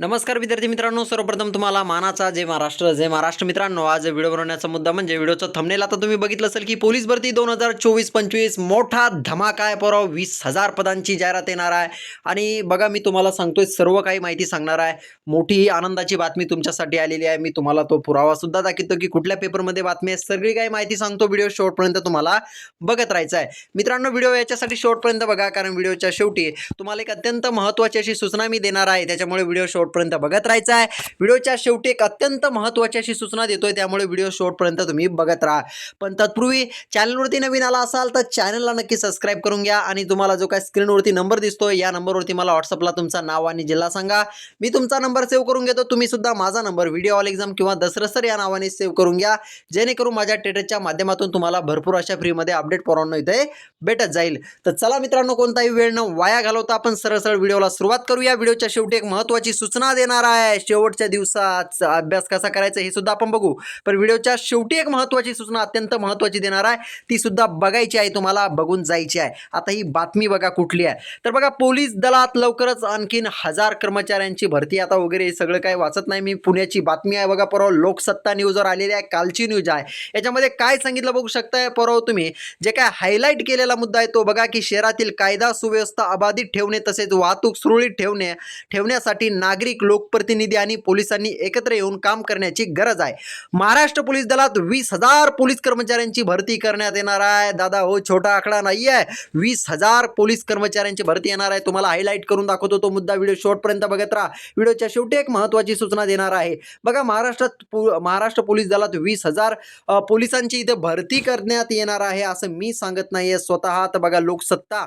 नमस्कार विद्यार्थी मित्रांनो सर्वप्रथम तुम्हाला मानाचा जय महाराष्ट्र. जय महाराष्ट्र मित्रांनो आज व्हिडिओ बनवण्याचा मुद्दा म्हणजे व्हिडिओचं थंबनेल आता तुम्ही बघितलं असेल की पोलीस भरती दोन हजार चोवीस पंचवीस मोठा धमाका आहे परवा. वीस हजार पदांची जाहिरात येणार आहे. आणि बघा मी तुम्हाला सांगतोय सर्व काही माहिती सांगणार आहे. मोठी आनंदाची बातमी तुमच्यासाठी आलेली आहे. मी तुम्हाला तो पुरावा सुद्धा दाखवतो की कुठल्या पेपरमध्ये बातमी आहे. सगळी काही माहिती सांगतो. व्हिडिओ शेवटपर्यंत तुम्हाला बघत राहायचं आहे. मित्रांनो व्हिडिओ याच्यासाठी शेवटपर्यंत बघा कारण व्हिडिओच्या शेवटी तुम्हाला एक अत्यंत महत्त्वाची अशी सूचना मी देणार आहे. त्याच्यामुळे व्हिडिओ शेवटपर्यंत बघत राहायचं आहे व्हिडिओच्या शेवटी एक अत्यंत महत्त्वाची अशी सूचना देतोय त्यामुळे व्हिडिओ शेवटपर्यंत तुम्ही बघत राहा. पण तत्पूर्वी चॅनलवरती नवीन आला असाल तर चॅनलला नक्की सबस्क्राईब करून घ्या आणि तुम्हाला जो काय स्क्रीनवरती नंबर दिसतोय या नंबरवरती मला व्हॉट्सअपला तुमचं नाव आणि जिल्हा सांगा. मी तुमचा नंबर सेव्ह करून घेतो तुम्ही सुद्धा माझा नंबर व्हिडिओ ऑल एक्झाम किंवा दसरसर या नावाने सेव्ह करून घ्या. जेणेकरून माझ्या टेटरच्या माध्यमातून तुम्हाला भरपूर अशा फ्रीमध्ये अपडेट पोरांना इथे भेटत जाईल. तर चला मित्रांनो कोणताही वेळ न वाया घालवता आपण सरळ सरळ व्हिडिओला सुरुवात करूया. व्हिडिओच्या शेवटी एक महत्त्वाची सूचना सूचना देणार आहे शेवटच्या दिवसात. अभ्यास कसा करायचा हे सुद्धा आपण बघू. पण व्हिडिओच्या शेवटी एक महत्त्वाची सूचना अत्यंत महत्त्वाची देणार आहे. ती सुद्धा बघायची आहे तुम्हाला बघून जायची आहे. आता ही बातमी बघा कुठली आहे. तर बघा पोलीस दलात लवकरच आणखीन हजार कर्मचाऱ्यांची भरती आता वगैरे हे सगळं काही वाचत नाही. मी पुण्याची बातमी आहे बघा परवा लोकसत्ता न्यूजवर आलेली आहे कालची न्यूज आहे. याच्यामध्ये काय सांगितलं बघू शकताय? परवा तुम्ही जे काय हायलाईट केलेला मुद्दा आहे तो बघा की शहरातील कायदा सुव्यवस्था अबाधित ठेवणे तसेच वाहतूक सुरळीत ठेवणे ठेवण्यासाठी नागरिक लोकप्रतिनिधी आणि पोलिसांनी एकत्र येऊन काम करण्याची गरज आहे. महाराष्ट्र पोलीस दलात वीस हजार पोलीस कर्मचाऱ्यांची भरती करण्यात येणार आहे. दादा हो छोटा आकडा नाही आहे वीस हजार पोलीस कर्मचाऱ्यांची भरती येणार आहे. तुम्हाला हायलाईट करून दाखवतो तो मुद्दा. व्हिडिओ शॉर्टपर्यंत बघत राहा. व्हिडिओच्या शेवटी एक महत्त्वाची सूचना देणार आहे. बघा महाराष्ट्रात पो- महाराष्ट्र पोलीस दलात वीस हजार पोलिसांची इथे भरती करण्यात येणार आहे असं मी सांगत नाही आहे स्वतः तर बघा लोकसत्ता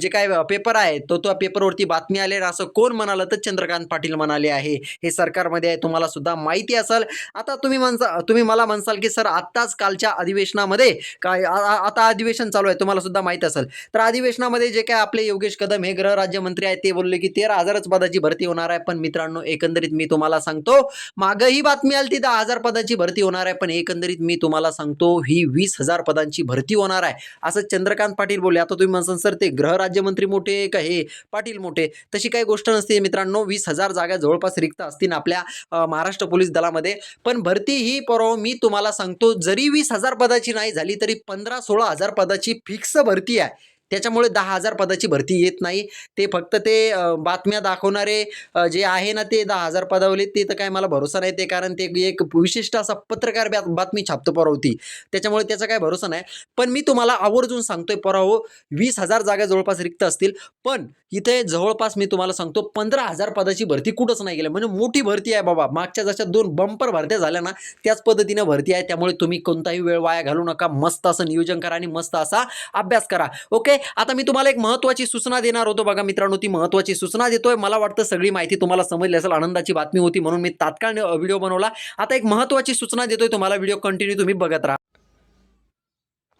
जे काय पेपर आहे तो त्या पेपरवरती बातमी आले असं कोण म्हणालं तर चंद्र चंद्रकांत पाटील म्हणाले आहे. हे सरकारमध्ये आहे तुम्हाला सुद्धा माहिती असेल. आता तुम्ही म्हणसा तुम्ही मला म्हणसाल की सर आत्ताच कालच्या अधिवेशनामध्ये काय आ- आता अधिवेशन चालू आहे तुम्हाला सुद्धा माहिती असेल. तर अधिवेशनामध्ये जे काय आपले योगेश कदम हे गृहराज्यमंत्री आहेत ते बोलले की तेरा हजारच पदाची भरती होणार आहे पण मित्रांनो एकंदरीत मी तुम्हाला सांगतो मागं ही बातमी आली ती दहा हजार पदाची भरती होणार आहे पण एकंदरीत मी तुम्हाला सांगतो ही वीस हजार पदांची भरती होणार आहे. असं चंद्रकांत पाटील बोलले. आता तुम्ही म्हणसाल सर ते गृहराज्यमंत्री मोठे का? हे पाटील मोठे. तशी काही गोष्ट नसते मित्रांनो वीस वीस हजार जागा जवळपास रिक्त असतील आपल्या महाराष्ट्र पोलीस दलामध्ये. पण भरती ही परवा मी तुम्हाला सांगतो जरी वीस हजार पदाची नाही झाली तरी पंधरा सोळा हजार पदाची फिक्स भरती आहे. त्याच्यामुळे दहा हजार पदाची भरती येत नाही. ते फक्त ते बातम्या दाखवणारे जे आहे ना ते दहा हजार पदावले ते तर काय मला भरोसा नाही. ते कारण ते एक विशिष्ट असा पत्रकार बातमी छापतो परवती त्याच्यामुळे त्याचा काय भरोसा नाही. पण मी तुम्हाला आवर्जून सांगतोय पराहो वीस हजार जागा जवळपास रिक्त असतील. पण इथे जवळपास मी तुम्हाला सांगतो पंधरा हजार पदाची भरती कुठंच नाही गेलं. म्हणजे मोठी भरती आहे बाबा. मागच्या जशा दोन बंपर भरत्या झाल्या ना त्याच पद्धतीनं भरती आहे. त्यामुळे तुम्ही कोणताही वेळ वाया घालू नका. मस्त असं नियोजन करा आणि मस्त असा अभ्यास करा. ओके आता मी तुम्हाला एक महत्त्वाची सूचना देणार होतो बघा मित्रांनो. ती महत्त्वाची सूचना देतोय. मला वाटतं सगळी माहिती तुम्हाला समजली असेल. आनंदाची बातमी होती म्हणून मी तात्काळ व्हिडिओ बनवला. आता एक महत्त्वाची सूचना देतोय तुम्हाला. व्हिडिओ कंटिन्यू तुम्ही बघत राहा.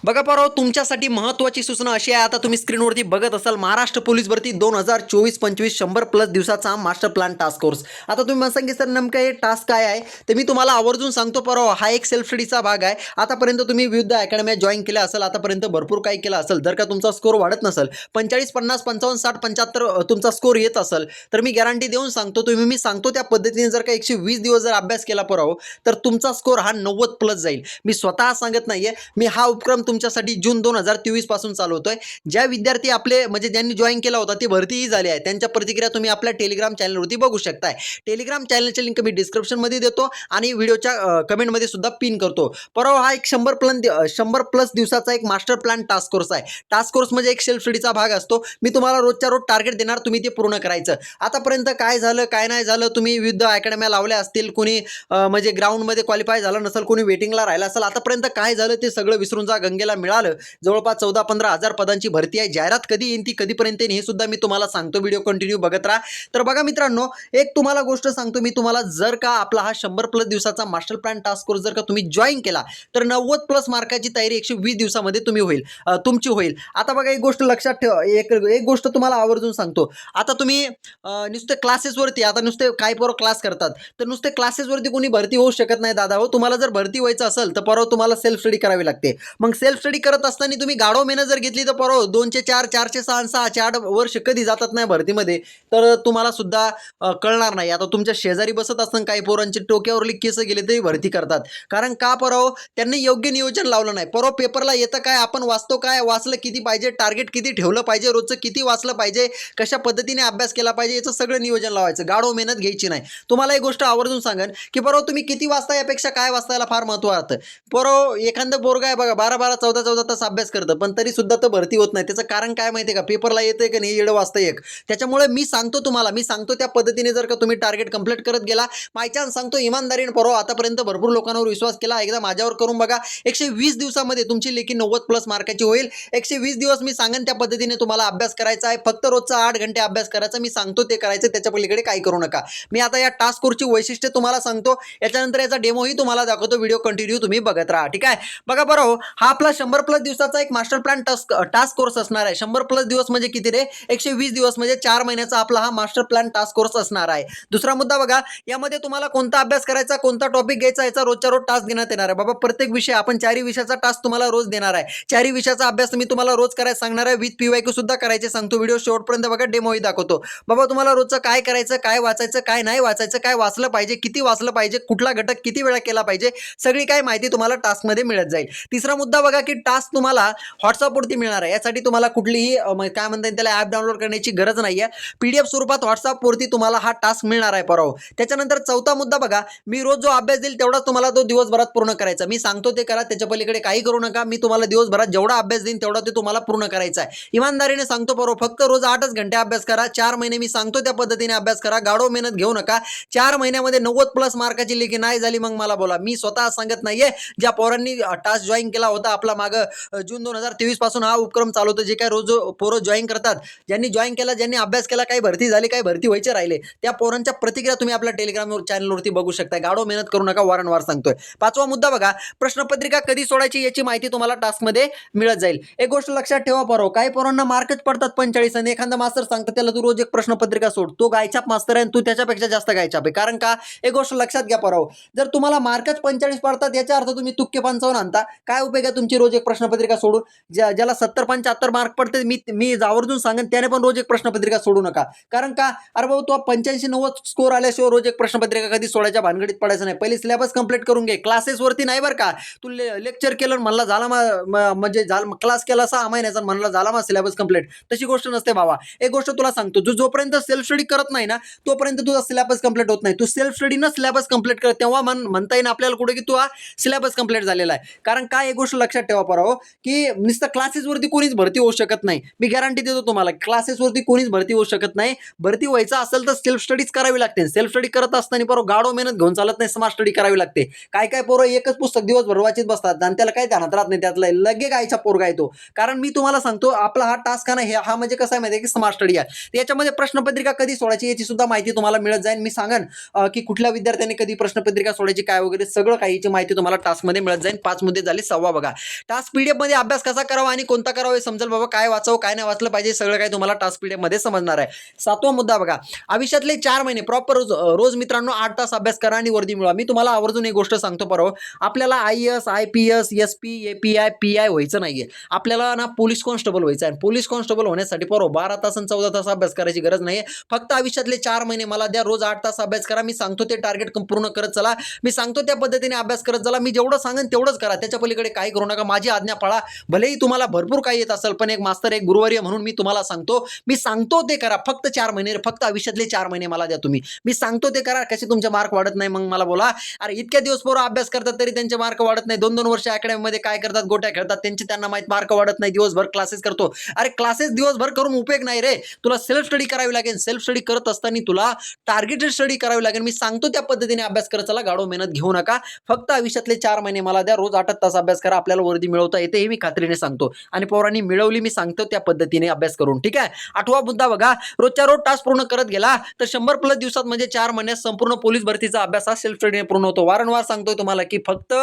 बघा परवा तुमच्यासाठी महत्त्वाची सूचना अशी आहे आता तुम्ही स्क्रीनवरती बघत असाल महाराष्ट्र पोलीस भरती दोन हजार चोवीस पंचवीस शंभर प्लस दिवसाचा मास्टर प्लॅन टास्क कोर्स आता तुम्ही मला सांगितलं सर नेमकं हे टास्क काय आहे? तर मी तुम्हाला आवर्जून सांगतो परवा हा एक सेल्फ स्टडीचा भाग आहे. आतापर्यंत तुम्ही विविध अकॅडम्या जॉईन केल्या असेल आतापर्यंत भरपूर काही केलं असेल जर का तुमचा स्कोर वाढत नसेल पंचेचाळीस पन्नास पंचावन्न साठ पंच्याहत्तर तुमचा स्कोर येत असेल तर मी गॅरंटी देऊन सांगतो तुम्ही मी सांगतो त्या पद्धतीने जर का एकशे वीस दिवस जर अभ्यास केला पराहो तर तुमचा स्कोर हा नव्वद प्लस जाईल. मी स्वतः सांगत नाहीये मी हा उपक्रम तुमच्यासाठी जून दोन हजार तेवीसपासून चालवतोय ज्या विद्यार्थी आपले म्हणजे ज्यांनी जॉईन केला होता ते भरतीही झाले आहे त्यांच्या प्रतिक्रिया तुम्ही आपल्या टेलिग्राम चॅनलवरती बघू शकताय. टेलिग्राम चॅनलची लिंक मी डिस्क्रिप्शनमध्ये देतो आणि व्हिडिओच्या कमेंटमध्ये सुद्धा पिन करतो. परवा हा एक शंभर प्लन शंभर प्लस दिवसाचा एक मास्टर प्लॅन टास्क कोर्स आहे. टास्क कोर्स म्हणजे एक सेल्फ स्टडीचा भाग असतो. मी तुम्हाला रोजच्या रोज टार्गेट देणार तुम्ही ते पूर्ण करायचं. आतापर्यंत काय झालं काय नाही झालं तुम्ही विविध अकॅडम्या लावल्या असतील कोणी म्हणजे ग्राउंडमध्ये क्वालिफाय झालं नसेल कोणी वेटिंगला राहिला असेल आतापर्यंत काय झालं ते सगळं विसरून जा गंगेला मिळालं. जवळपास चौदा पंधरा हजार पदांची भरती आहे. जाहिरात कधी येईन ती कधीपर्यंत येईन हे सुद्धा मी तुम्हाला सांगतो. व्हिडिओ कंटिन्यू बघत राहा. तर बघा मित्रांनो एक तुम्हाला गोष्ट सांगतो. मी तुम्हाला जर का आपला हा शंभर प्लस दिवसाचा मास्टर प्लॅन टास्क कोर्स जर का तुम्ही जॉईन केला तर नव्वद प्लस मार्काची तयारी एकशे वीस दिवसामध्ये तुम्ही होईल. तुमची होईल. आता बघा एक गोष्ट लक्षात ठेवा. एक एक गोष्ट तुम्हाला आवर्जून सांगतो. आता तुम्ही नुसते क्लासेसवरती आता नुसते काय पोरं क्लास करतात तर नुसते क्लासेसवरती कोणी भरती होऊ शकत नाही दादा. हो तुम्हाला जर भरती व्हायचं असेल तर परवा तुम्हाला सेल्फ स्टडी करावी लागते. मग सेल्फ सेल्फ स्टडी करत असताना तुम्ही गाढव मेहनत जर घेतली तर बरोबर दोनशे चार चारशे सहा सहा सहाशे आठ वर्ष कधी जातात नाही भरतीमध्ये. तर तुम्हाला सुद्धा कळणार नाही. आता तुमच्या शेजारी बसत असताना काही पोरांचे टोक्यावरली केस गेले तरी भरती करतात. कारण का पराव त्यांनी योग्य नियोजन लावलं नाही. परवा पेपरला येतं काय आपण वाचतो काय वाचलं किती पाहिजे टार्गेट किती ठेवलं पाहिजे रोजचं किती वाचलं पाहिजे कशा पद्धतीने अभ्यास केला पाहिजे याचं सगळं नियोजन लावायचं. गाढव मेहनत घ्यायची नाही. तुम्हाला एक गोष्ट आवर्जून सांगेन की परवा तुम्ही किती वाचता यापेक्षा काय वाचतायला फार महत्त्व राहतं बरोबर एखादं बोरगा आहे बघा बारा बारा चौदा चौदा तास अभ्यास करतं पण तरी सुद्धा तर भरती होत नाही. त्याचं कारण काय माहिती आहे का? पेपरला येतंय का नाही येडं वाचतं एक त्याच्यामुळे मी सांगतो तुम्हाला मी सांगतो त्या पद्धतीने जर का तुम्ही टार्गेट कंप्लीट करत गेला माय चान्स सांगतो इमानदारीने परवा आतापर्यंत भरपूर लोकांवर विश्वास केला. एकदा माझ्यावर करून बघा एकशे वीस दिवसामध्ये तुमची लेखी नव्वद प्लस मार्काची होईल. एकशे वीस दिवस मी सांगेन त्या पद्धतीने तुम्हाला अभ्यास करायचा आहे. फक्त रोजचा आठ घंटे अभ्यास करायचा मी सांगतो ते करायचं त्याच्या पलीकडे काही करू नका. मी आता या टास्क कोर्सची वैशिष्ट्य तुम्हाला सांगतो. याच्यानंतर याचा डेमोही तुम्हाला दाखवतो. व्हिडिओ कंटिन्यू तुम्ही बघत राहा. ठीक आहे? बघा बरं हो, हा आपला शंभर प्लस दिवसाचा एक master plan task task course असणार आहे. शंभर प्लस दिवस म्हणजे किती रे? एकशे वीस दिवस म्हणजे चार महिन्याचा आपला हा मास्टर प्लॅन टास्क कोर्स असणार आहे. दुसरा मुद्दा बघा यामध्ये तुम्हाला कोणता अभ्यास करायचा कोणता टॉपिक घ्यायचा याचा रोजच्या रोज टास्क देण्यात येणार आहे. बाबा प्रत्येक विषय आपण चारही विषयाचा टास्क तुम्हाला रोज देणार आहे. चारही विषयाचा अभ्यास मी तुम्हाला रोज करायला सांगणार आहे. विथ पीवायक्यू सुद्धा करायचे सांगतो. व्हिडिओ शेवटपर्यंत बघा डेमोही दाखवतो. बाबा तुम्हाला रोजचं काय करायचं काय वाचायचं काय नाही वाचायचं काय वाचलं पाहिजे किती वाचलं पाहिजे कुठला घटक किती वेळा केला पाहिजे सगळी काय माहिती तुम्हाला टास्कमध्ये मिळत जाईल. तिसरा मुद्दा बघा की टास्क तुम्हाला व्हॉट्सअपवरती मिळणार आहे. यासाठी तुम्हाला कुठलीही काय म्हणता येईल त्याला ॲप डाउनलोड करण्याची गरज नाही आहे पी डी एफ स्वरूपात व्हॉट्सअपवरती तुम्हाला हा टास्क मिळणार आहे परवा. त्याच्यानंतर चौथा मुद्दा बघा. मी रोज जो अभ्यास देईल तेवढाच तुम्हाला तो दिवसभरात पूर्ण करायचा. मी सांगतो ते करा त्याच्या पलीकडे काही करू नका. मी तुम्हाला दिवसभरात जेवढा अभ्यास देईन तेवढा ते तुम्हाला पूर्ण करायचा आहे. इमानदारीने सांगतो बरोबर फक्त रोज आठच घंटे अभ्यास करा. चार महिने मी सांगतो त्या पद्धतीने अभ्यास करा. गाडो मेहनत घेऊ नका. चार महिन्यामध्ये नव्वद प्लस मार्काची लेखी नाही झाली मग मला बोला. मी स्वतः सांगत नाहीये. ज्या पोरांनी टास्क जॉईन केला होता आपला मागं जून दोन हजार तेवीसपासून हा उपक्रम चालवतो जे काय रोज पोरं जॉईन करतात. ज्यांनी जॉईन केला ज्यांनी अभ्यास केला काही भरती झाली काही भरती व्हायचे राहिले त्या पोरांच्या प्रतिक्रिया तुम्ही आपल्या टेलिग्राम चॅनलवरती बघू शकता गाडो मेहनत करू नका वारंवार सांगतोय. पाचवा मुद्दा बघा. प्रश्नपत्रिका कधी सोडायची याची माहिती तुम्हाला टास्कमध्ये मिळत जाईल. एक गोष्ट लक्षात ठेवा परो. काही पोरांना मार्कच पडतात पंचेचाळीस आणि एखादा मास्तर सांगतो त्याला तू रोज एक प्रश्नपत्रिका सोड. तो गायछाप मास्तर आहे आणि तू त्याच्यापेक्षा जास्त गायछाप आहे. कारण का? एक गोष्ट लक्षात घ्या पराव जर तुम्हाला मार्कच पंचेचाळीस पडतात याचा अर्थ तुम्ही तुक्के पंचावन्न आणता. काय उपयोग आहे तुमची रोज एक प्रश्नपत्रिका सोडून ज्या ज्याला सत्तर पंच्याहत्तर मार्क पडते मी मी आवर्जून सांगेन त्याने पण रोज एक प्रश्नपत्रिका सोडू नका. कारण का? अरे भाऊ तो पंच्याऐंशी नव्वद स्कोर आल्याशिवाय रोज एक प्रश्नपत्रिका कधी सोडायच्या भानगडीत पडायचं नाही. पहिले सिलेबस कंप्लीट करून घे. क्लासेसवरती नाही बरं का? तू ले लेक्चर केलं म्हणला झाला मा म्हणजे झाला क्लास केला सहा महिन्याचा म्हणला झाला मा सिलेबस कंप्लीट तशी गोष्ट नसते बाबा एक गोष्ट तुला सांगतो तू जोपर्यंत सेल्फ स्टडी करत नाही ना तोपर्यंत तुझा सिलेबस कंप्लीट होत नाही. तू सेल्फ स्टडीनं सिलेबस कंप्लीट कर तेव्हा म्हण म्हणता येईल आपल्याला कुठे की तू हा सिलेबस कंप्लीट झालेला आहे. कारण काय एक गोष्ट लक्षात ठेवा परावं की नुसतं क्लासेसवरती कोणीच भरती होऊ शकत नाही. मी गॅरंटी देतो तुम्हाला क्लासेसवरती कोणीच भरती होऊ शकत नाही. भरती व्हायचं असेल तर सेल्फ स्टडीज करावी लागते. सेल्फ स्टडी करत असताना बरोबर गाडो मेहनत घेऊन चालत नाही स्मार्ट स्टडी करावी लागते. काय काय पोरं एकच पुस्तक दिवसभर वाचित बसतात आणि त्याला काय ध्यानात राहत नाही त्यातलं लगे गायचा पोरगा येतो कारण मी तुम्हाला सांगतो आपला हा टास्क आहे हे हा म्हणजे कसं आहे माहिती आहे की स्मार्ट स्टडी आहे. याच्यामध्ये प्रश्नपत्रिका कधी सोडायची याची सुद्धा माहिती तुम्हाला मिळत जाईल. मी सांगेन की कुठल्या विद्यार्थ्यांनी कधी प्रश्नपत्रिका सोडायची काय वगैरे सगळं काहीची याची माहिती तुम्हाला टास्कमध्ये मिळत जाईल. पाच मुद्दे झाले सव्वा बघा. टास्क पीडीएफमध्ये अभ्यास कसा करावा आणि कोणता करावा हे समजेल बाबा काय वाचावं काय नाही वाचलं पाहिजे सगळं काही तुम्हाला टास्क पीडीएफमध्ये समजणार आहे. सातवा मुद्दा बघा. आयुष्यातले चार महिने प्रॉपर रोज रोज मित्रांनो आठ तास अभ्यास करा आणि वर्दी मिळवा. मी तुम्हाला आवर्जून एक गोष्ट सांगतो परवा. आपल्याला I S I P S S P A P I P I व्हायचं नाहीये. आपल्याला ना पोलीस कॉन्स्टेबल व्हायचं आहे. पोलीस कॉन्स्टेबल होण्यासाठी परवा बारा तास आणि चौदा तास अभ्यास करायची गरज नाही फक्त आयुष्यातले चार महिने मला द्या. रोज आठ तास अभ्यास करा. मी सांगतो ते टार्गेट पूर्ण करत चला. मी सांगतो त्या पद्धतीने अभ्यास करत चला. मी जेवढं सांगेन तेवढंच करा. त्याच्या पलीकडे काही करू नका. माझी आज्ञा पाळा. भलेही तुम्हाला भरपूर काही येत असेल पण एक मास्तर एक गुरुवारी म्हणून मी तुम्हाला सांगतो मी सांगतो ते करा. फक्त चार महिने फक्त आयुष्यातले चार महिने मला द्या तुम्ही. मी सांगतो ते करा. कसे तुमचे मार्क वाढत नाही मग मला बोला. अरे इतक्या दिवस पोरं अभ्यास करतात तरी त्यांचे मार्क वाढत नाही. दोन दोन वर्ष अकॅडमीमध्ये काय करतात गोट्या खेळतात त्यांचे त्यांना माहीत मार्क वाढत नाही. दिवसभर क्लासेस करतो. अरे क्लासेस दिवसभर करून उपयोग नाही रे. तुला सेल्फ स्टडी करावी लागेल. सेल्फ स्टडी करत असताना तुला टार्गेटेड स्टडी करावी लागेल. मी सांगतो त्या पद्धतीने अभ्यास करत चला. गाडो मेहनत घेऊ नका. फक्त आयुष्यातले चार महिने मला द्या. रोज आठ तास अभ्यास करा. आपल्याला वर्दी मिळवता येते हे मी खात्रीने सांगतो. आणि पोरांनी मिळवली मी सांगतो त्या पद्धतीने अभ्यास करून ठीक आहे? आठवा मुद्दा बघा रोजच्या रोज टास्क पूर्ण करत गेला तर शंभर प्लस दिवसात म्हणजे चार महिन्यात संपूर्ण पोलीस भरतीचा अभ्यास हा सेल्फ स्टडीने पूर्ण होतो. वारंवार सांगतोय तुम्हाला की फक्त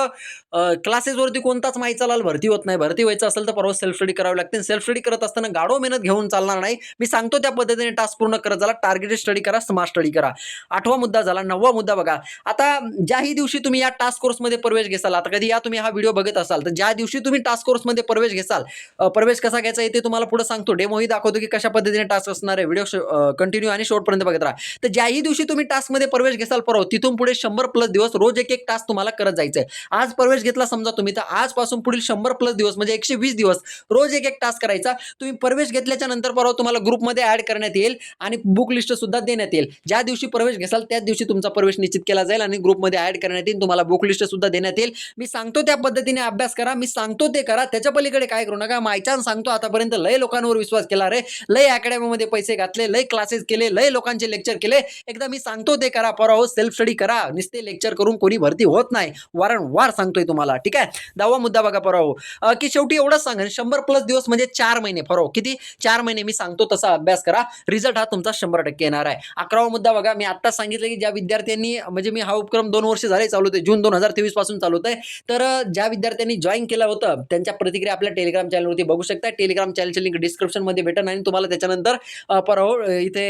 क्लासेसवरती कोणताच माहिती चालाल भरती होत नाही. भरती व्हायचं असेल तर परवा सेल्फ स्टडी करावी लागते. सेल्फ स्टडी करत असताना गाडो मेहनत घेऊन चालणार नाही. मी सांगतो त्या पद्धतीने टास्क पूर्ण करत झाला. टार्गेटेड स्टडी करा स्मार्ट स्टडी करा. आठवा मुद्दा झाला नववा मुद्दा बघा. आता ज्याही दिवशी तुम्ही या टास्क कोर्समध्ये प्रवेश घेसाल आता कधी या तुम्ही हा व्हिडिओ बघत असाल तर ज्या दिवशी तुम्ही टास्क फोर्समध्ये प्रवेश घेसाल. प्रवेश कसा घ्यायचा आहे ते तुम्हाला पुढे सांगतो. डेमोही दाखवतो की कशा पद्धतीने टास्क असणार आहे. व्हिडिओ कंटिन्यू आणि शॉर्टपर्यंत बघत राहा. तर ज्याही दिवशी तुम्ही टास्कमध्ये प्रवेश घेसाल परवा तिथून पुढे शंभर प्लस दिवस रोज एक एक टास्क तुम्हाला करत जायचं आहे आज प्रवेश घेतला समजा तुम्ही तर आजपासून पुढील शंभर प्लस दिवस म्हणजे एकशे वीस दिवस रोज एक एक टास्क करायचा. तुम्ही प्रवेश घेतल्याच्या नंतर परवा तुम्हाला ग्रुपमध्ये ऍड करण्यात येईल आणि बुक लिस्ट सुद्धा देण्यात येईल. ज्या दिवशी प्रवेश घेसाल त्याच दिवशी तुमचा प्रवेश निश्चित केला जाईल आणि ग्रुपमध्ये ऍड करण्यात येईल. तुम्हाला बुक लिस्ट सुद्धा देण्यात येईल. मी सांगतो त्या पद्धतीने अभ्यास करा. मी सांगतो ते करा. त्याच्या पलीकडे काय करू नका. मायचान सांगतो आतापर्यंत. लय लोकांवर विश्वास केला रे. लय अकॅडमीमध्ये पैसे घातले लय क्लासेस केले लय लोकांचे लेक्चर केले. एकदा मी सांगतो ते करा. परा हो सेल्फ स्टडी करा. नुसते लेक्चर करून कोणी भरती होत नाही. वारंवार सांगतोय तुम्हाला. ठीक आहे? दहावा मुद्दा बघा परा हो की शेवटी एवढंच सांगेन. शंभर प्लस दिवस म्हणजे चार महिने. फरक किती? चार महिने मी सांगतो तसा अभ्यास करा. रिझल्ट हा तुमचा शंभर टक्के येणार आहे. अकरावा मुद्दा बघा. मी आता सांगितलं की ज्या विद्यार्थ्यांनी म्हणजे मी हा उपक्रम दोन वर्ष झाले चालू होते जून दोन हजार तेवीसपासून चालू आहे तर ज्या विद्यार्थ्यांनी जॉईन केलं होतं. त्यांच्या प्रतिक्रिया आपल्या टेलिग्राम चॅनलवरती बघू शकता. टेलिग्राम चॅनलची लिंक डिस्क्रिप्शनमध्ये भेटेल आणि तुम्हाला त्याच्यानंतर अं, हो, इथे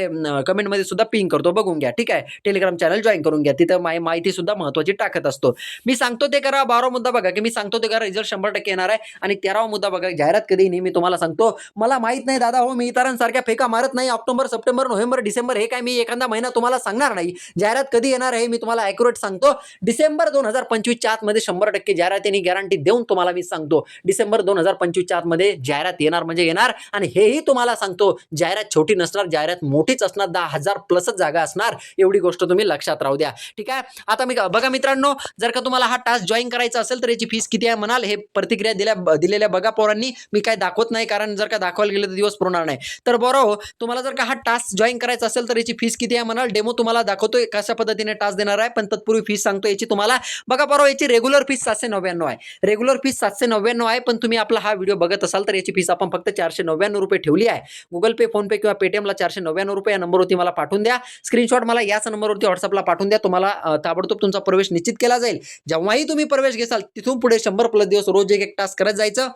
कमेंटमध्ये सुद्धा पिंग करतो. बघून घ्या ठीक आहे? टेलिग्राम चॅनल जॉईन करून घ्या. तिथं माय माहिती सुद्धा महत्त्वाची टाकत असतो. मी सांगतो ते करा. बारावा मुद्दा बघा की मी सांगतो ते करा. रिझल्ट शंभर टक्के येणार आहे. आणि तेरावा मुद्दा बघा. जाहिरात कधी नाही मी तुम्हाला सांगतो मला माहीत नाही दादा हो मी इतरांसारख्या फेका मारत नाही. ऑक्टोबर सप्टेंबर नोव्हेंबर डिसेंबर हे काय मी एखादा महिना तुम्हाला सांगणार नाही. जाहिरात कधी येणार आहे मी तुम्हाला ॲक्युरेट सांगतो. डिसेंबर दोन हजार पंचवीसच्या आतमध्ये शंभर टक्के जाहिरातीने गॅरंटी देऊन तुम्हाला मी सांगतो. डिसेंबर दोन हजार पंचवीसच्या आतमध्ये जाहिरात येणार म्हणजे येणार आणि हेही तुम्हाला सांगतो जाहिरात छोटी नसणार जाहिरात मोठीच असणार दहा हजार प्लसच जागा असणार एवढी गोष्ट तुम्ही लक्षात राहू द्या. ठीक आहे? आता मी बघा मित्रांनो जर का तुम्हाला हा टास्क जॉईन करायचा असेल तर याची फीस किती आहे म्हणाल? हे प्रतिक्रिया दिल्या दिलेल्या बघा पोरांनी. मी काय दाखवत नाही कारण जर का दाखवायला गेलं तर दिवस पुरणार नाही. तर बरं हो, तुम्हाला जर का हा टास्क जॉईन करायचा असेल तर याची फीस किती आहे म्हणाल? डेमो तुम्हाला दाखवतोय कशा पद्धतीने टास्क देणार आहे पण तत्पूर्वी फीस सांगतो याची तुम्हाला. बघा बरोबर याची रेग्युलर फीस सातशे नव्याण्णव आहे. रेग्युलर फीस सातशे नव्याण्णव आहे पण तुम्ही आपला हा व्हिडिओ बघत असाल तर याची फीस आपण फक्त चारशे नव्याण्णव रुपये ठेवली आहे. गुगल पे फोनपे किंवा पेटीएमला चारशे नव्याण्णव रुपये या नंबरवरती मला पाठवून द्या. स्क्रीनशॉट मला याच नंबरवरती व्हॉट्सअपला पाठवून द्या. तुम्हाला ताबडतोब तुमचा प्रवेश निश्चित केला जाईल. जेव्हाही तुम्ही प्रवेश घेसाल तिथून पुढे शंभर प्लस दिवस रोज एक एक टास्क करत जायचं.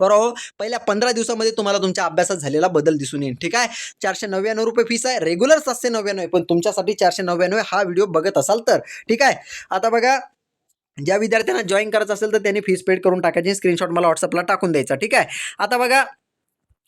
बरोबर हो, पहिल्या पंधरा दिवसामध्ये तुम्हाला तुमच्या अभ्यासात झालेला बदल दिसून येईल. ठीक आहे? चारशे नव्याण्णव रुपये फीस आहे. रेग्युलर सातशे नव्याण्णव आहे पण तुमच्यासाठी चारशे नव्याण्णव हा व्हिडिओ बघत असाल तर. ठीक आहे? आता बघा ज्या विद्यार्थ्यांना जॉईन करायचं असेल तर त्यांनी फीस पेड करून टाकायची. स्क्रीनशॉट मला व्हॉट्सअपला टाकून द्यायचा. ठीक आहे? आता बघा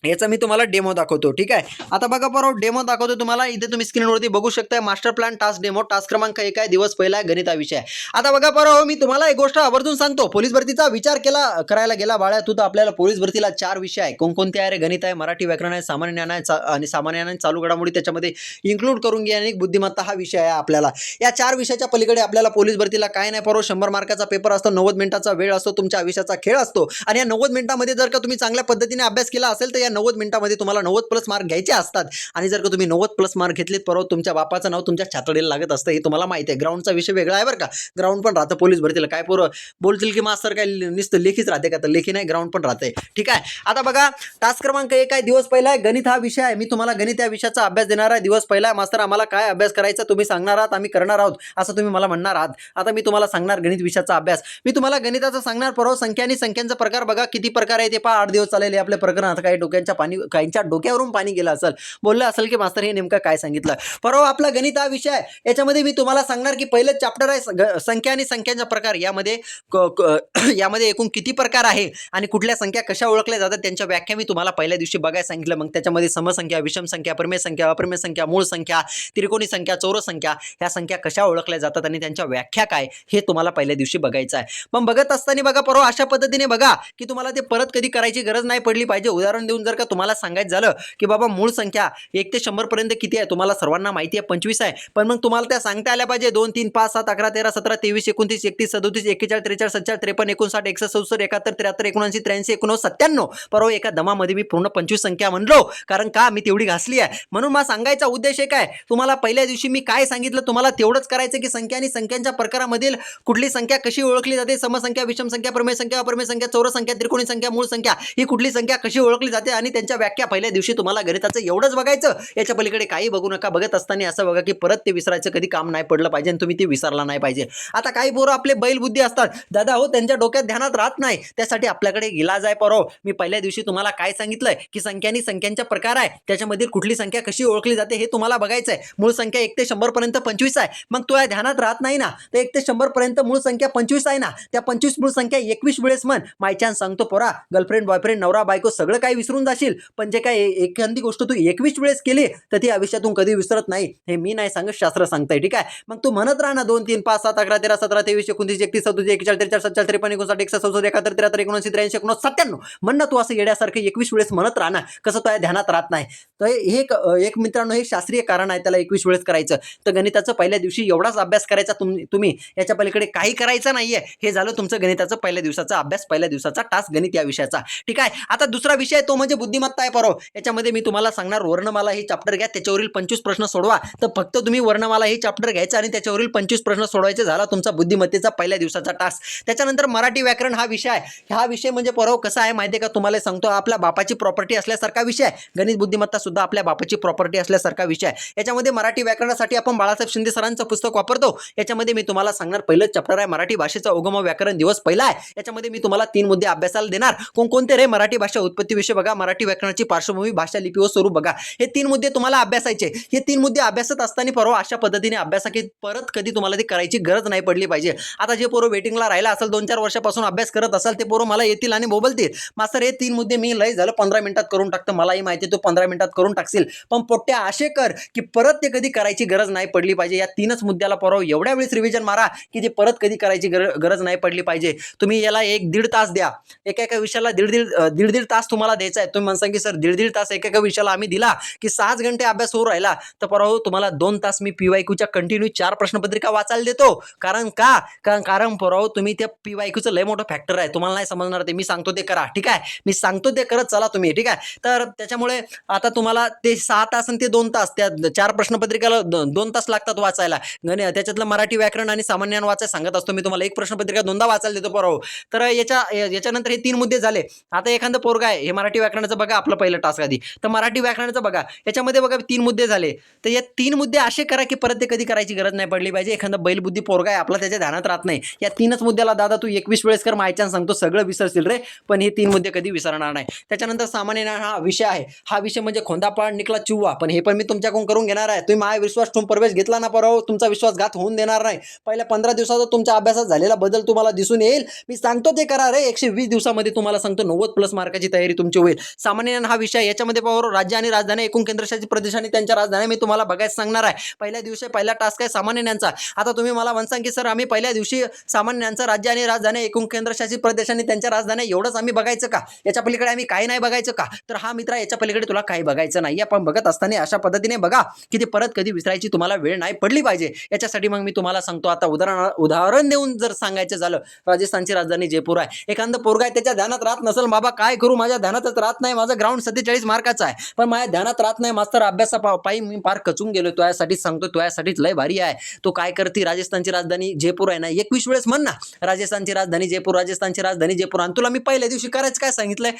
याचा मी तुम्हाला डेमो दाखवतो ठीक आहे? आता बघा बरोबर डेमो दाखवतो तुम्हाला. इथे तुम्ही स्क्रीनवरती बघू शकताय master plan task demo task क्रमांक एक आहे दिवस पहिला आहे गणिता विषय आहे. आता बघा बरोबर मी तुम्हाला एक गोष्ट आवर्जून सांगतो. पोलीस भरतीचा विचार केला करायला गेला बाळ्या तू तर आपल्याला पोलीस भरतीला चार विषय आहे. कोणकोणते आहे रे? गणित आहे मराठी व्याकरण आहे सामान्य ज्ञान आहे चा- आणि सामान्य ज्ञान चालू घडामोडी त्याच्यामध्ये इन्क्लूड करून घ्या आणि बुद्धिमत्ता हा विषय आहे आपल्याला. या चार विषयाच्या पलीकडे आपल्याला पोलीस भरतीला काय नाही बरोबर शंभर मार्काचा पेपर असतो नव्वद मिनिटाचा वेळ असतो तुमच्या आयुष्याचा खेळ असतो. आणि या नव्वद मिनिटामध्ये जर का तुम्ही चांगल्या पद्धतीने अभ्यास केला असेल तर या नव्वद मिनिटामध्ये तुम्हाला नव्वद प्लस मार्क घ्यायचे असतात. आणि जर का तुम्ही नव्वद प्लस मार्क घेतलेत परवा तुमच्या बापाचं नाव तुमच्या छातडीला लागत असतं हे तुम्हाला माहिती आहे. ग्राउंडचा विषय वेगळा आहे बरं का. ग्राउंड पण राहतं पोलीस भरतीला. काय पोरं बोलतील की मास्तर काय नुसतं लेखीच राहते का? तर लेखी नाही ग्राउंड पण राहते. ठीक आहे? आता बघा टास्क क्रमांक एक आहे दिवस पहिला आहे गणित हा विषय आहे. मी तुम्हाला गणित या विषयाचा अभ्यास देणार आहे. दिवस पहिला आहे मास्तर आम्हाला काय अभ्यास करायचा तुम्ही सांगणार आहात आम्ही करणार आहोत असं तुम्ही मला म्हणणार आहात. आता मी तुम्हाला सांगणार गणित विषयाचा अभ्यास. मी तुम्हाला गणिताचा सांगणार परवा संख्या आणि संख्यांचा प्रकार बघा किती प्रकार आहे ते पहा आठ दिवस चालेल आपल्या प्रकरण आता काही त्यांच्या पाणी काहींच्या डोक्यावरून पाणी गेलं असेल बोललं असेल की मास्तर हे नेमकं काय सांगितलं? परवा आपला गणित हा विषय आहे. याच्यामध्ये मी तुम्हाला सांगणार की पहिलं चॅप्टर आहे ग- संख्या आणि संख्यांचा प्रकार. यामध्ये क- क- यामध्ये एकूण किती प्रकार आहे आणि कुठल्या संख्या कशा ओळखल्या जातात त्यांच्या व्याख्या मी तुम्हाला पहिल्या दिवशी बघायला सांगितलं. मग त्याच्यामध्ये समसंख्या विषम संख्या प्रमेय संख्या अप्रमेय संख्या मूळ संख्या त्रिकोणी संख्या चौरस संख्या ह्या संख्या कशा ओळखल्या जातात आणि त्यांच्या व्याख्या काय हे तुम्हाला पहिल्या दिवशी बघायचं आहे. मग बघत असताना बघा परवा अशा पद्धतीने बघा की तुम्हाला ते परत कधी करायची गरज नाही पडली पाहिजे. उदाहरण देऊन जर का तुम्हाला सांगायचं झालं की बाबा मूळ संख्या एक ते शंभर पर्यंत किती आहे तुम्हाला सर्वांना माहिती आहे पंचवीस आहे. पण मग तुम्हाला त्या सांगता आल्या पाहिजे. दोन तीन पाच सात अकरा तेरा सतरा तेवीस एकोणतीस एकतीस सदोतीस एकेचाळीस त्रेचाळीस सत्तर त्रेपन्न एकोणसाठ एकसष्ट चौसष्ट एकाहत्तर त्र्याहत्तर एकोणऐंशी त्र्याऐंशी एकोणनव्वद सत्त्याण्णव. परवा एका दमामध्ये मी पूर्ण पंचवीस संख्या म्हणलो. कारण का? मी तेवढी घासली आहे. म्हणून मला सांगायचा उद्देश एक आहे. तुम्हाला पहिल्या दिवशी मी काय सांगितलं तुम्हाला तेवढंच करायचं की संख्या आणि संख्यांच्या प्रकारामधील कुठली संख्या कशी ओळखली जाते? समसंख्या विषम संख्या प्रमेय संख्या अप्रमेय संख्या चौरस संख्या त्रिकोणी संख्या मूळ संख्या ही कुठली संख्या कशी ओळखली जाते? आणि त्यांच्या व्याख्या पहिल्या दिवशी तुम्हाला गणिताचं एवढंच बघायचं. याच्या पलीकडे काही बघू नका. बघत असताना असं बघा की परत ते विसरायचं कधी काम नाही पडलं पाहिजे आणि तुम्ही ते विसरला नाही पाहिजे. आता काही पोरं आपले बैलबुद्धी असतात. दादा हो त्यांच्या डोक्यात ध्यानात राहत नाही. त्यासाठी आपल्याकडे इलाज आहे परो. मी पहिल्या दिवशी तुम्हाला काय सांगितलंय? की संख्यानी संख्यांचा प्रकार आहे. त्याच्यामधील कुठली संख्या कशी ओळखली जाते हे तुम्हाला बघायचं आहे मूळ संख्या एक ते शंभर पर्यंत पंचवीस आहे. मग तो या ध्यानात राहत नाही ना? तर एक ते शंभर पर्यंत मूळ संख्या पंचवीस आहे ना? त्या पंचवीस मूळ संख्या एकवीस वेळेस म्हण. मायच्यान सांगतो पोरा. गर्लफ्रेंड बॉयफ्रेंड नवरा बायको सगळं काही विसरून जाशील. पण जे काय एखादी गोष्ट तू एकवीस वेळेस केली तर ती आयुष्यातून कधी विसरत नाही. हे मी नाही सांगत शास्त्र सांगताय ठीक आहे? मग तू म्हणत राहा ना दोन तीन पाच सात अकरा तेरा सतरा तेवीस एकोणतीस एकतीस चौतीस एकेचाळीस त्रेचाळीस सत्तावीस त्रेपन्न एकोणसाठ एकसष्ट चौसष्ट एकाहत्तर त्र्याहत्तर एकोणऐंशी त्र्याऐंशी एकोणीस सत्त्याण्णव. म्हणणं तू असं येड्यासारखं एकवीस वेळेस म्हणत राहणार कसं तो ध्यानात राहत नाही. तर हे एक एक मित्रांनो हे शास्त्रीय कारण आहे त्याला एकवीस वेळेस करायचं. तर गणिताचं पहिल्या दिवशी एवढाच अभ्यास करायचा तुम तुम्ही. याच्या पलीकडे काही करायचं नाहीये. हे झालं तुमचं गणिताचं पहिल्या दिवसाचा अभ्यास पहिल्या दिवसाचा टास्क गणित या विषयाचा. ठीक आहे? आता दुसरा विषय आहे तो म्हणजे बुद्धिमत्ता आहे परो. याच्यामध्ये मी तुम्हाला सांगणार वर्णमाला हे चॅप्टर घ्या त्याच्यावरील पंचवीस प्रश्न सोडवा. तर फक्त तुम्ही वर्णमाला हे चॅप्टर घ्यायचा आणि त्याच्यावरील पंचवीस प्रश्न सोडवायचे झाला तुमचा बुद्धिमत्तेचा पहिल्या दिवसाचा टास्क त्याच्यानंतर मराठी व्याकरण हा विषय आहे. हा विषय म्हणजे परव कसा आहे माहिती आहे का? तुम्हाला सांगतो आपल्या बापाची प्रॉपर्टी असल्यासारखा विषय आहे. गणित बुद्धिमत्ता सुद्धा आपल्या बापाची प्रॉपर्टी असल्यासारखा विषय आहे. याच्यामध्ये मराठी व्याकरणासाठी आपण बाळासाहेब शिंदे सरांचं पुस्तक वापरतो. याच्यामध्ये मी तुम्हाला सांगणार पहिलं चॅप्टर आहे मराठी भाषेचा उगम व्याकरण दिवस पहिला आहे. याच्यामध्ये मी तुम्हाला तीन मुद्दे अभ्यासाला देणार. कोणकोणते रे मराठी भाषा उत्पत्ती विषय? बघा मराठी व्याकरणाची पार्श्वभूमी भाषा लिपी व स्वरूप बघा. हे तीन मुद्दे तुम्हाला अभ्यासायचे हे तीन मुद्दे अभ्यासत असताना परवा अशा पद्धतीने अभ्यासा की परत कधी तुम्हाला ती करायची गरज नाही पडली पाहिजे. आता जे पोरं वेटिंगला राहिला असेल दोन चार वर्षापासून अभ्यास करत असाल ते पोरं मला येतील आणि बोलतील मास्तर हे तीन मुद्दे मी लय झालं पंधरा मिनिटात करून टाकतं. मलाही माहिती आहे, तू पंधरा मिनिटात करून टाकशील. पण पोट्या असे कर की परत ते कधी करायची गरज नाही पडली पाहिजे. या तीनच मुद्द्याला परवा एवढ्या वेळेस रिव्हिजन मारा की ते परत कधी करायची गर- गरज नाही पडली पाहिजे. तुम्ही याला एक दीड तास द्या. एका एका विषयाला दीड दीड दीड दीड तास तुम्हाला द्यायचा आहे. तुम्ही म्हणसा की सर दीड दीड तास एका एका विषयाला आम्ही दिला की सहाच घंटे अभ्यास होऊ राहिला तर परवा हो तुम्हाला दोन तास मी पीवायकूच्या कंटिन्यू चार प्रश्नपत्रिका वाचायला देतो. कारण का? कारण कारण परवा हो तुम्ही त्या पीवायकूचं लय मोठं फॅक्टर आहे. तुम्हाला नाही समजणार ते. मी सांगतो ते करा. ठीक आहे? मी सांगतो ते करत चला तुम्ही. ठीक आहे? तर त्याच्यामुळे आता तुम्हाला ते सहा तास आणि ते दोन तास त्या चार प्रश्नपत्रिकेला दोन तास लागतात वाचायला. गणे त्याच्यातलं मराठी व्याकरण आणि सामान्य वाचायला सांगत असतो. मी तुम्हाला एक प्रश्नपत्रिका दोनदा वाचायला देतो परवा हो. तर याच्या याच्यानंतर हे तीन मुद्दे झाले. आता एखादं पोरगा आहे हे मराठी व्याकरण व्याकरणाचं बघा आपला पहिलं टास्क आधी. तर मराठी व्याकरणाचं बघा. याच्यामध्ये बघा तीन मुद्दे झाले. तर या तीन मुद्दे असे करा की परत ते कधी करायची गरज नाही पडली पाहिजे. एखादा बैलबुद्धी पोरगा आहे आपला त्याच्या ध्यानात राहत नाही. या तीनच मुद्द्याला दादा तू एकवीस वेळेस कर मायच्यान सांगतो सगळं विसरशील रे. पण हे तीन मुद्दे कधी विसरणार नाही. त्याच्यानंतर सामान्य हा विषय आहे. हा विषय म्हणजे खोंदापाळ निकला चिव्वा. पण हे पण मी तुमच्याकडून करून घेणार आहे. तुम्ही माझा विश्वास ठेवून प्रवेश घेतला ना परवा तुमचा विश्वासघात होऊन देणार नाही. पहिल्या पंधरा दिवसाचा तुमच्या अभ्यासात झालेला बदल तुम्हाला दिसून येईल. मी सांगतो ते करा रे. एकशे वीस दिवसामध्ये तुम्हाला सांगतो नव्वद प्लस मार्काची तयारी तुमची होईल. सामान्य हा विषय याच्यामध्ये पाहू राज्य आणि राजधानी एकूण केंद्रशासित प्रदेश आणि त्यांच्या राजधानी मी तुम्हाला बघायला सांगणार आहे. पहिल्या दिवशी पहिला टास्क आहे सामान्य ज्ञानचा आता तुम्ही मला म्हणसान की सर आम्ही पहिल्या दिवशी सामान्य ज्ञानचा राज्य आणि राजधानी एकूण केंद्रशासित प्रदेश आणि त्यांच्या राजधानी एवढंच आम्ही बघायचं का? याच्या पलीकडे आम्ही काही नाही बघायचं का? तर हा मित्र याच्या पलीकडे तुला काही बघायचं नाही. आपण बघत असताना अशा पद्धतीने बघा की ते परत कधी विसरायची तुम्हाला वेळ नाही पडली पाहिजे. याच्यासाठी मग मी तुम्हाला सांगतो आता उदाहरण उदाहरण देऊन जर सांगायचं झालं राजस्थानची राजधानी जयपूर आहे. एखादं पोरगा आहे त्याच्या ध्यानात राहत नसेल बाबा काय करू? माझ्या ध्यानातच राहत नाही माझं ग्राउंड सत्तेचाळीस मार्काचा आहे. पण माझ्या ध्यानात राहत नाही मास्तर अभ्यासा पा- पायी मी फार कचून गेलो तो यासाठीच सांगतो तो यासाठीच लय भारी आहे. तो काय करते? राजस्थानची राजधानी जयपूर आहे ना एकवीस वेळेस म्हण ना राजस्थानची राजधानी जयपूर राजस्थानची राजधानी जयपूर. आणि तुला मी पहिल्या दिवशी करायचं काय सांगितलंय?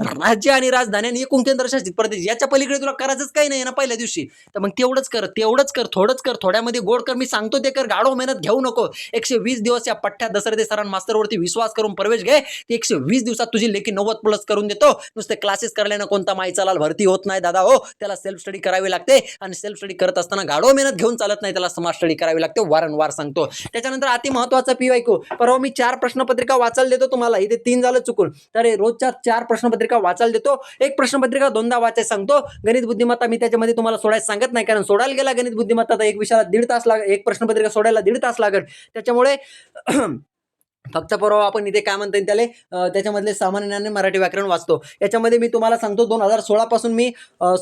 राज्य आणि राजधानी आणि एकूण केंद्रशासित प्रदेश. याच्या पलीकडे तुला करायचंच काही नाही ना पहिल्या दिवशी. तर मग तेवढंच कर तेवढंच कर थोडंच कर. थोड्यामध्ये गोड कर. मी सांगतो ते कर. गाढो मेहनत घेऊ नको. एकशे वीस दिवस या पठ्ठ्या दे सरांना मास्तरवरती विश्वास करून प्रवेश घे. ते एकशे वीस दिवसात तुझी लेखी नव्वद प्लस करून देतो. नुसते क्लासेस करल्यानं कोणता माईचालाल भरती होत नाही दादा हो. त्याला सेल्फ स्टडी करावी लागते आणि सेल्फ स्टडी करत असताना गाडो मेहनत घेऊन चालत नाही त्याला समाज स्टडी करावी लागते वारंवार सांगतो. त्याच्यानंतर अति महत्त्वाचा पी वायको परवा मी चार प्रश्नपत्रिका वाचायला देतो तुम्हाला इथे तीन झालं चुकून. तर रोजच्या चार प्रश्नपत्रिका वाचायला देतो. एक प्रश्नपत्रिका दोनदा वाचायला सांगतो. गणित बुद्धिमत्ता मी त्याच्यामध्ये तुम्हाला सोडायला सांगत नाही कारण सोडायला गेला गणित बुद्धिमत्ता तर एक विषयाला दीड तास लाग एक प्रश्नपत्रिका सोडायला दीड तास लागेल. त्याच्यामुळे फक्त परवा आपण इथे काय म्हणता येईल त्याला? त्याच्यामधले सामान्य मराठी व्याकरण वाचतो. याच्यामध्ये मी तुम्हाला सांगतो दोन हजार सोळापासून मी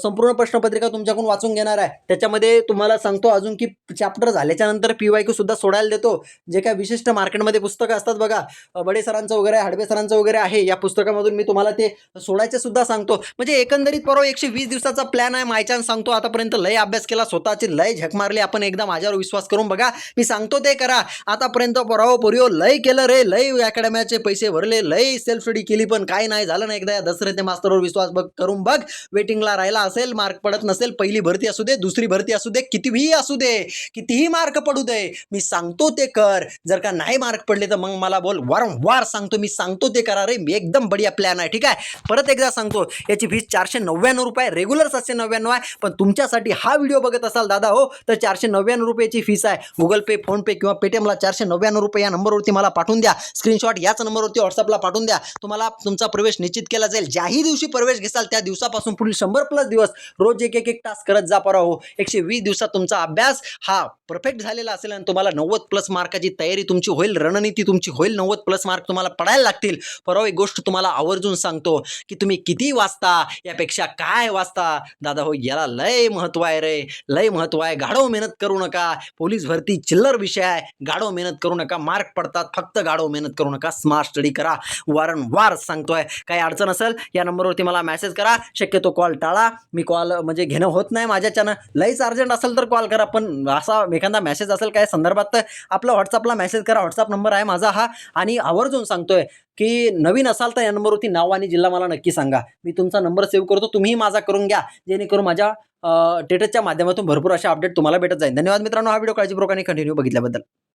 संपूर्ण प्रश्नपत्रिका तुमच्याकडून वाचून घेणार आहे. त्याच्यामध्ये तुम्हाला सांगतो अजून की चॅप्टर झाल्याच्यानंतर पी वाय सुद्धा सोडायला देतो. जे काय विशिष्ट मार्केटमध्ये पुस्तकं असतात बघा बडे सरांचं वगैरे हडबे सरांचं वगैरे आहे या पुस्तकामधून मी तुम्हाला ते सोडायचे सुद्धा सांगतो. म्हणजे एकंदरीत परवा एकशे वीस दिवसाचा प्लॅन आहे मायचान्स सांगतो आतापर्यंत लय अभ्यास केला स्वतःची लय झक मारली आपण एकदा माझ्यावर विश्वास करून बघा. मी सांगतो ते करा. आतापर्यंत परवा पोरिओ लय केलं रे. भरले लय अकॅडम्याचे पैसे भरले लय सेल्फ स्टडी केली पण काय नाही झालं ना एकदा या दसऱ्याच्या मास्तरवर विश्वास बघ करून बघ. वेटिंगला राहिला असेल मार्क पडत नसेल पहिली भरती असू दे दुसरी भरती असू दे कितीही असू दे कितीही मार्क पडू दे मी सांगतो ते कर. जर का नाही मार्क पडले तर मग मला बोल वारंवार सांगतो मी सांगतो ते करा रे मी एकदम बढिया प्लॅन आहे ठीक आहे? परत एकदा सांगतो याची फीस चारशे नव्याण्णव रुपये रेग्युलर सातशे नव्याण्णव आहे पण तुमच्यासाठी हा व्हिडिओ बघत असाल दादा हो तर चारशे नव्याण्णव रुपयाची फीस आहे. गुगल पे फोनपे किंवा पेटीएमला चारशे नव्याण्णव रुपये या नंबरवरती मला पाठवून द्या. स्क्रीनशॉट याच नंबरवरती व्हॉट्सअपला पाठवून द्या. तुम्हाला तुमचा प्रवेश निश्चित केला जाईल. ज्याही दिवशी प्रवेश घेसाल त्या दिवसापासून पुढील शंभर प्लस दिवस रोज एक एक एक तास करत जा परा हो एकशे वीस दिवसात तुमचा अभ्यास हा परफेक्ट झालेला असेल आणि तुम्हाला नव्वद प्लस मार्काची तयारी तुमची होईल. रणनीती तुमची होईल. नव्वद प्लस मार्क तुम्हाला पडायला लागतील. परवा एक गोष्ट तुम्हाला आवर्जून सांगतो की तुम्ही किती वाचता यापेक्षा काय वाचता? दादा हो याला लय महत्त्व आहे रे. लय महत्त्व आहे. गाढव मेहनत करू नका. पोलीस भरती चिल्लर विषय आहे. गाढव मेहनत करू नका. मार्क पडतात. फक्त गाढव मेहनत करू नका. स्मार्ट स्टडी करा. वारंवार सांगतोय. काही अडचण असेल या नंबरवरती मला मेसेज करा. शक्यतो कॉल टाळा. मी कॉल म्हणजे घेणं होत नाही माझ्याच्यानं. लईच अर्जंट असेल तर कॉल करा. पण असा एखादा मेसेज असेल काय संदर्भात तर आपला व्हॉट्सअपला मेसेज करा. व्हॉट्सअप नंबर आहे माझा हा. आणि आवर्जून सांगतोय की नवीन असाल तर या नंबरवरती नाव आणि जिल्हा मला नक्की सांगा. मी तुमचा नंबर सेव्ह करतो. तुम्हीही माझा करून घ्या. जेणेकरून माझ्या टेटसच्या माध्यमातून भरपूर अशा अपडेट तुम्हाला भेटत जाईल. धन्यवाद मित्रांनो. हा व्हिडिओ काळजीपूर्वकाने कंटिन्यू बघितल्याबद्दल.